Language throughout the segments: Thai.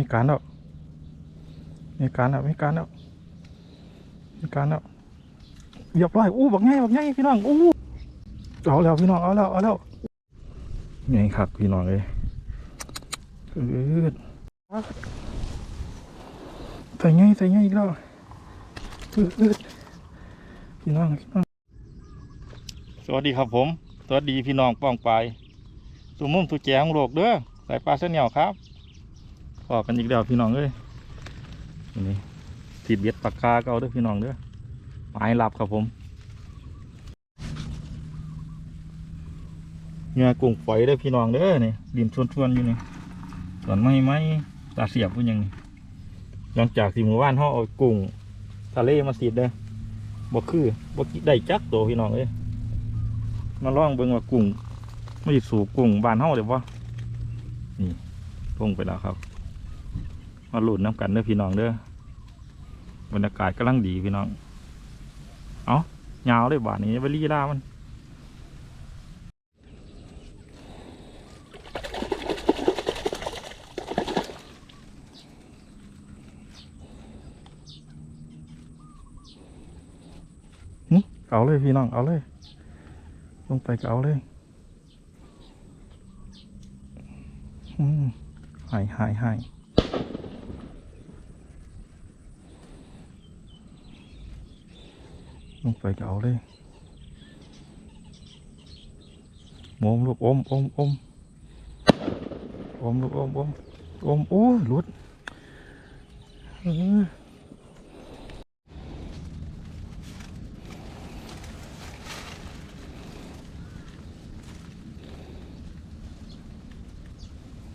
มีการแล้วมีการแล้วมีการแล้วมีการแล้วเรียบร้อยอู้บักไงบักไงพี่น้องอู้เอาแล้วพี่น้องเอาแล้วเอาแล้วไงครับพี่น้องเลยเออใส่ไงใส่ไงอีกแล้วออเออพี่น้องพี่น้องสวัสดีครับผม สวัสดีพี่น้องป้องไปสุมุมสุแจของโลกเด้อสายปลาเส้นเหนียวครับ พอกันอีกแล้วพี่น้องเอ้ยนี่สีเบียดปากกาเก่าด้อพี่น้องเด้อหมายหลับครับผมเงื่อกุ้งฝอยด้อพี่น้องเด้อนี่ดินชวนๆอยู่นี่ส่วนไม้ไม้ตาเสียบพุ่นยังนี่หลังจากที่หมู่บ้านเขาเอากุ้งทะเลมาสีดเด้อบ่คือบ่ได้จักตัวพี่น้องเอ้ยมาล่องเบิ่งว่ากุ้งไม่สู่กุ้งบานเฮาเดี๋ยวว่านี่ลงไปแล้วครับ มาหลุดน้ำกันเด้อพี่น้องเด้อบรรยากาศกำลังดีพี่น้อง เอายาวเลยบาทนี้ไปรีล่ามันเอาเลยพี่น้องเอาเลย ลงไปก็เอาเลยอืมหายหายหาย ลงไปก็เอาเลยโมมลูกอมอมอมอมลูกอมอมอมโอ้ยหลุดเออ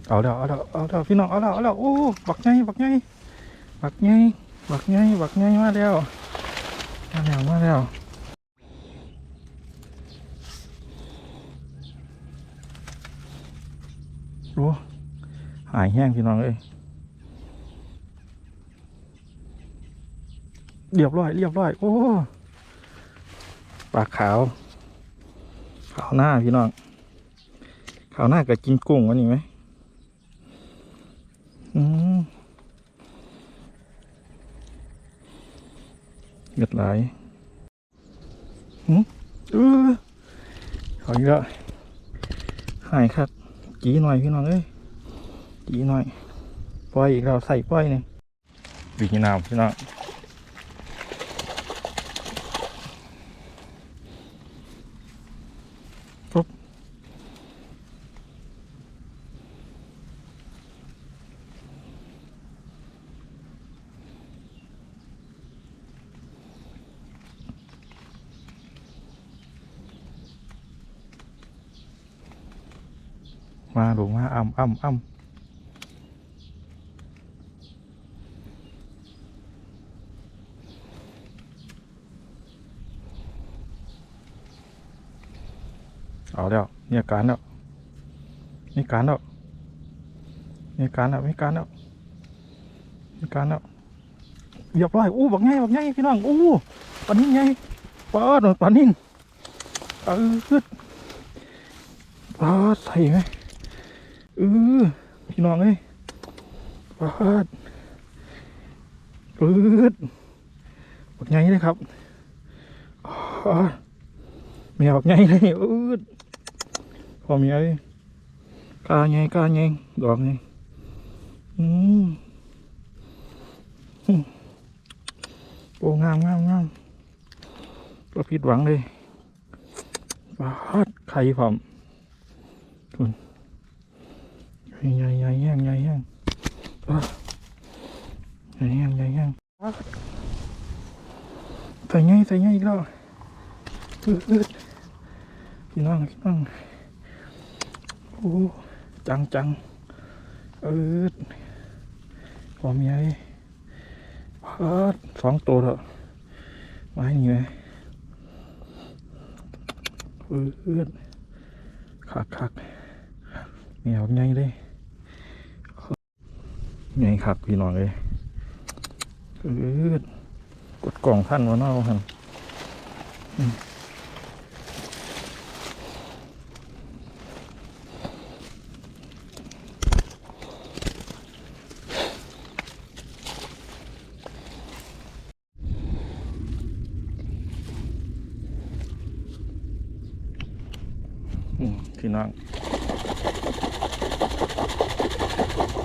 เอาแล้วเอาแล้วเอาแล้วพี่น้องเอาแล้วเอาแล้วโอ้บักไงบักไงบักไงบักไงบักไงมาแล้ว มาแล้วมาแล้วโอ้หายแห้งพี่น้องเอ้ยเรียบร้อยเรียบร้อย โอ้ปากขาว ขาวหน้าพี่น้อง ขาวหน้ากับกินกุ้งวะนี่ไหม อืม เกิดหลายหืมเออเอาอีกแล้วหายครับจีหน่อยพี่น้องเอ้ยจีหน่อยปล่อยอีกแล้วใส่ปล่อยนี่บีน้ำพี่น้อง มาลงมาอ่ำอ่ำอ่ำเอาแล้วมีอาการแล้วมีอาการแล้วมีอาการแล้วมีอาการแล้วมีอาการแล้วเรียบร้อยอู้บักไงบักไงพี่น้องอู้ปลานิ่งไงปลาหน่อยปลานิ่งเออขึ้นปลาใส่ไหม เออพี่น้องเอ้ยปาดปืดบักไงเลยครับอ้าเมียบักไงเลยอืดพอมียเลยกาไงกาไงดอกไงอืมโอ้งามงามงามก็ผิดหวังเลยปาดไข่ผม ใหญ่ใหญ่แห้งใหญ่แห้งใหญ่แห้งใหญ่แห้งใส่ไงใส่ไงอีกแล้วอืดอืดพี่น้องพี่น้องโอ้จังจังอืดพอมีไอ้พัดสองตัวเถอะไม้นี่ไหมอืดอืดคักคักเหนียวไงเลย ไงครับพี่น้องเลยกดกล่องท่านวะเน่าะครับพี่น้อง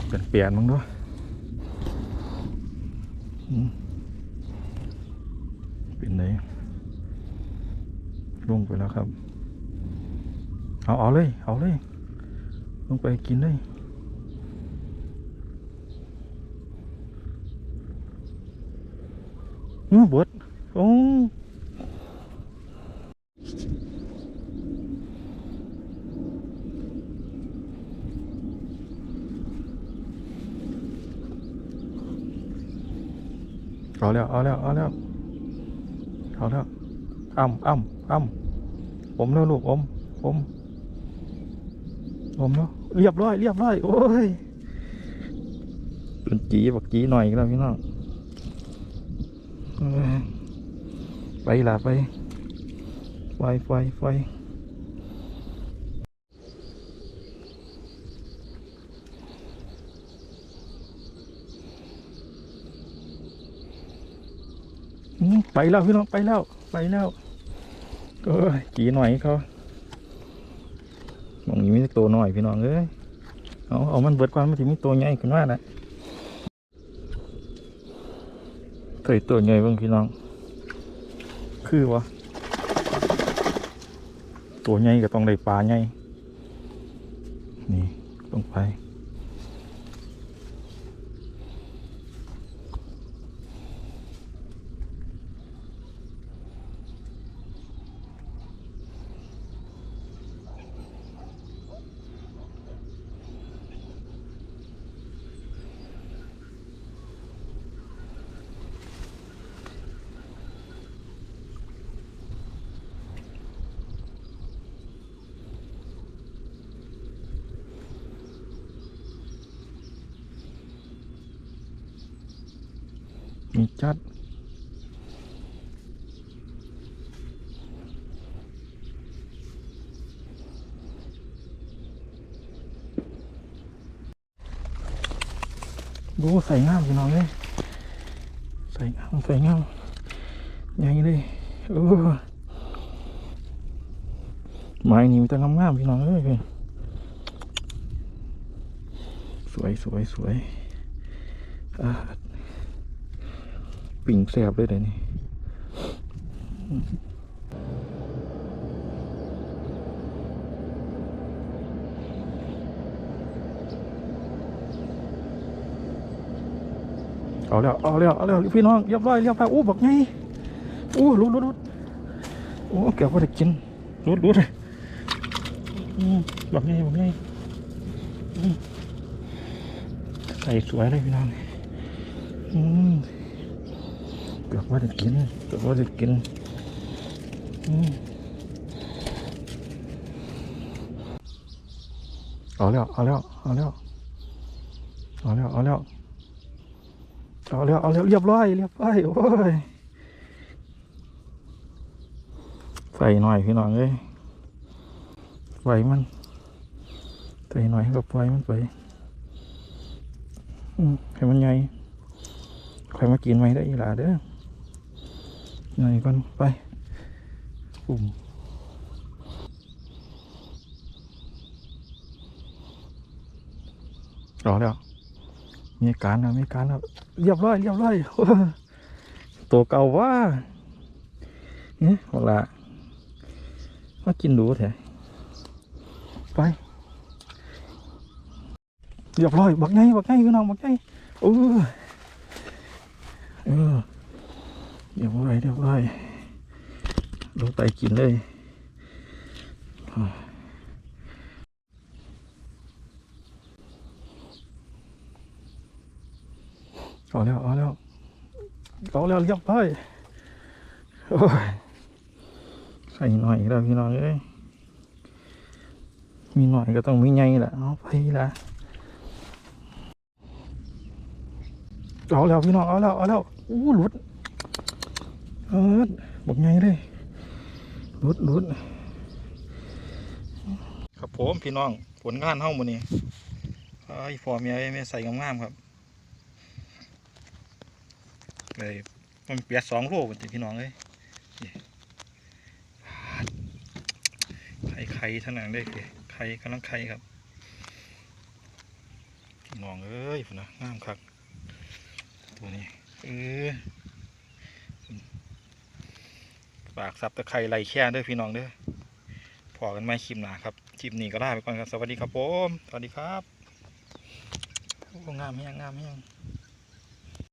เป็นเปลี่ยนมั้งด้วย เป็นไหนลงไปแล้วครับ เอาเอาเลย เอาเลย ลงไปกินเลยอืมบดโอ้ เอาแล้วเอาแล้วเอาแล้วเอาแล้วอ้ำอ้ำอ้ำผมแล้วลูกอมอมอมแล้วเรียบร้อยเรียบร้อยโอ้ยเป็นจีบักจีหน่อยแล้วพี่น้องไปละไปไฟไฟไฟ ไปแล้วพี่น้องไปแล้วไปแล้วเออจีหน่อยเขามองนี้มีต่ตัวหน่อยพี่น้องเอ้ยเอาเอามันเบิดก่อนมันถึงมีตัวใหญ่ขึ้นมาแหละเคยตัวใหญ่บ้างพี่น้อง คือวะตัวใหญ่ก็ต้องได้ปลาใหญ่นี่ต้องไป มีจัดดูใส่งามพี่น้องเลยใส่งามใส่งามใหญ่เลยเออไม้นี่มีแต่งามๆพี่น้องเอ้ยสวยสวยสวยอ่า ปิ่งแสบเลยเดี๋ยวนี้เอาแล้วเอาแล้วเอาแล้วพี่น้องเรียบร้อยเรียบร้อยโอ้บอกไงโอ้รุดรุดรุดโอ้เกือบว่าได้กินรุดรุดเลยบอกไงบอกไงใส่สวยเลยพี่น้องอืม เกือบว่าจะกินเกือบว่าจะกินอืมเอาแล้วเอาแล้วเอาแล้วเอาแล้วเอาแล้วเอาแล้วเอาแล้วเรียบร้อยเรียบร้อยโอ้ยใส่หน่อยพี่น้องเอ้ยไฟมันใส่หน่อยกับไฟมันไปอืมให้มันใหญ่ใครมากินไหมได้อีหล่าเด้อ หนก่อนไปปุ่มรอแล้วมีการแล้วมีการแล้วเรียบร้อยเรียบร้อยตัวเก่าว่าเนี่ยหมดละมากินดูแถอะไปเรียบร้อยบักไงบักไงพี่น้องบักไงเออเออ เรียบร้อยเรียบร้อยลงไปกินเลยเอาแล้วเอาแล้วเอาแล้วเรียบร้อยโอ้ยใส่หน่อยแล้วพี่น้องเอ้ยมีหน่อยก็ต้องมีไงแหละเอาไปละเอาแล้วพี่น้องเอาแล้วเอาแล้วอู้หลุด เออบอกไงเลยรุดรุดครับผมพี่น้องผลงานเฮ้ามือนี้ไอ้ฟอร์มียไม่ใส่งามๆครับเลยมันเปียกสองโลกันติพี่น้องเลยไข่ไข่ท่านังได้เลยไข่กำลังไข่ครับพี่น้องเอ้ยนะงามคักตัวนี้เออ ฝากซับตะไคร้ไหลแค่ด้วยพี่น้องเด้อพอกันไหมคลิปหนาครับคลิปนี้ก็ไลาไปก่อนครับ สวัสดีครับผม สวัสดีครับโอ้งามแห้งงามแห้ง